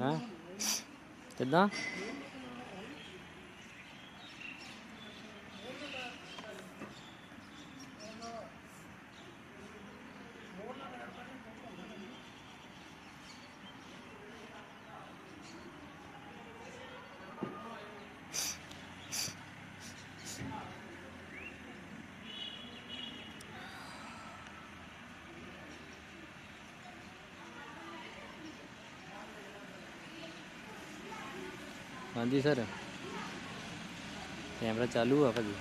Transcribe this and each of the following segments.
ਹਾਂ ਕਿੱਦਾਂ? ਹਾਂਜੀ ਸਰ। ਕੈਮਰਾ ਚਾਲੂ ਆ ਭਾਜੀ।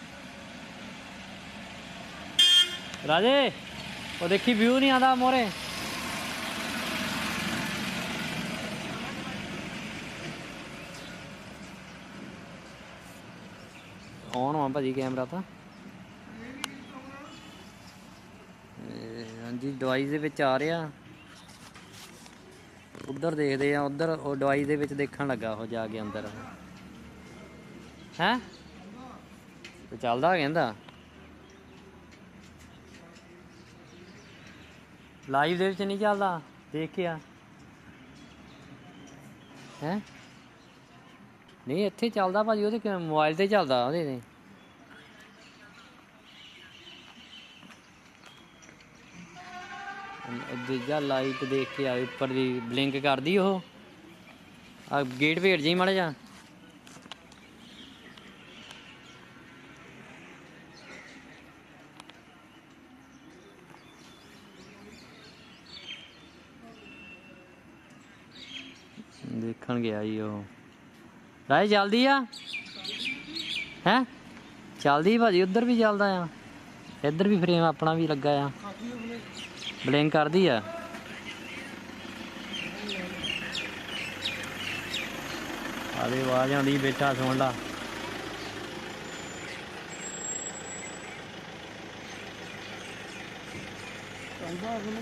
ਰਾਜੇ, ਉਹ ਦੇਖੀ ਵਿਊ ਨਹੀਂ ਆਉਂਦਾ ਮੋਰੇ। ਔਨ ਆ ਭਾਜੀ ਕੈਮਰਾ ਤਾਂ। ਇਹ ਹਾਂਜੀ ਡਿਵਾਈਸ ਦੇ ਵਿੱਚ ਆ ਰਿਹਾ। ਉਧਰ ਦੇਖਦੇ ਆ, ਉਧਰ ਉਹ ਡਿਵਾਈਸ ਦੇ ਵਿੱਚ ਦੇਖਣ ਲੱਗਾ ਉਹ ਜਾ ਕੇ ਅੰਦਰ। ਹੈ? ਤੇ ਚੱਲਦਾ ਕਹਿੰਦਾ। ਲਾਈਵ ਦੇ ਵਿੱਚ ਨਹੀਂ ਚੱਲਦਾ ਦੇਖ ਕੇ ਆ ਹੈ? ਨਹੀਂ, ਇੱਥੇ ਚੱਲਦਾ ਭਾਜੀ ਉਹਦੇ ਮੋਬਾਈਲ ਤੇ ਚੱਲਦਾ ਉਹਦੇ ਤੇ। ਦੂਜਾ ਲਾਈਟ ਦੇਖ ਕੇ ਆਏ, ਉੱਪਰ ਦੀ ਬਲਿੰਕ ਕਰਦੀ ਉਹ। ਆ ਗੇਟ ਭੇੜ ਜੀ ਮਾੜਾ ਜਾ ਦੇਖਣ ਗਿਆ ਜੀ ਉਹ। ਰਾਏ ਚੱਲਦੀ ਆ? ਹੈ? ਚੱਲਦੀ ਭਾਜੀ, ਉੱਧਰ ਵੀ ਚੱਲਦਾ ਆ। ਇੱਧਰ ਵੀ ਫਰੇਮ ਆਪਣਾ ਵੀ ਲੱਗਾ ਆ। ਬਲਿੰਕ ਕਰਦੀ ਆ। ਆਦੇ ਆਵਾਜ਼ ਆਉਂਦੀ ਬੇਟਾ ਸੁਣ ਲਾ।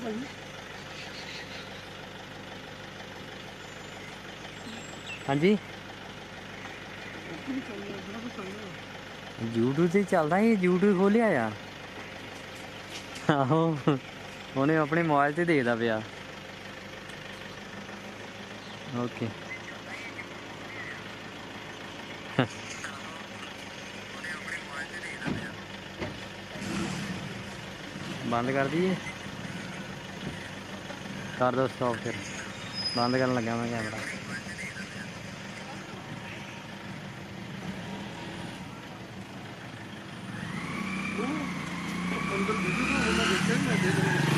ਭਾਈ। ਹਾਂਜੀ? YouTube ਤੇ ਚੱਲਦਾ ਇਹ YouTube ਖੋਲਿਆ ਆ। ਆਹੋ। ਉਹਨੇ ਆਪਣੇ ਮੋਬਾਈਲ ਤੇ ਦੇਖਦਾ ਪਿਆ। ਓਕੇ ਬੰਦ ਕਰ ਦਈਏ। ਕਰ ਦੋ ਸਟਾਪ ਫਿਰ। ਬੰਦ ਕਰਨ ਲੱਗਾ ਮੈਂ ਕੈਮਰਾ ਅੰਦਰ ਵੀਡੀਓ ਉਹਨਾਂ ਦੇਖਿਆ ਮੈਂ ਦੇਖ ਰਿਹਾ।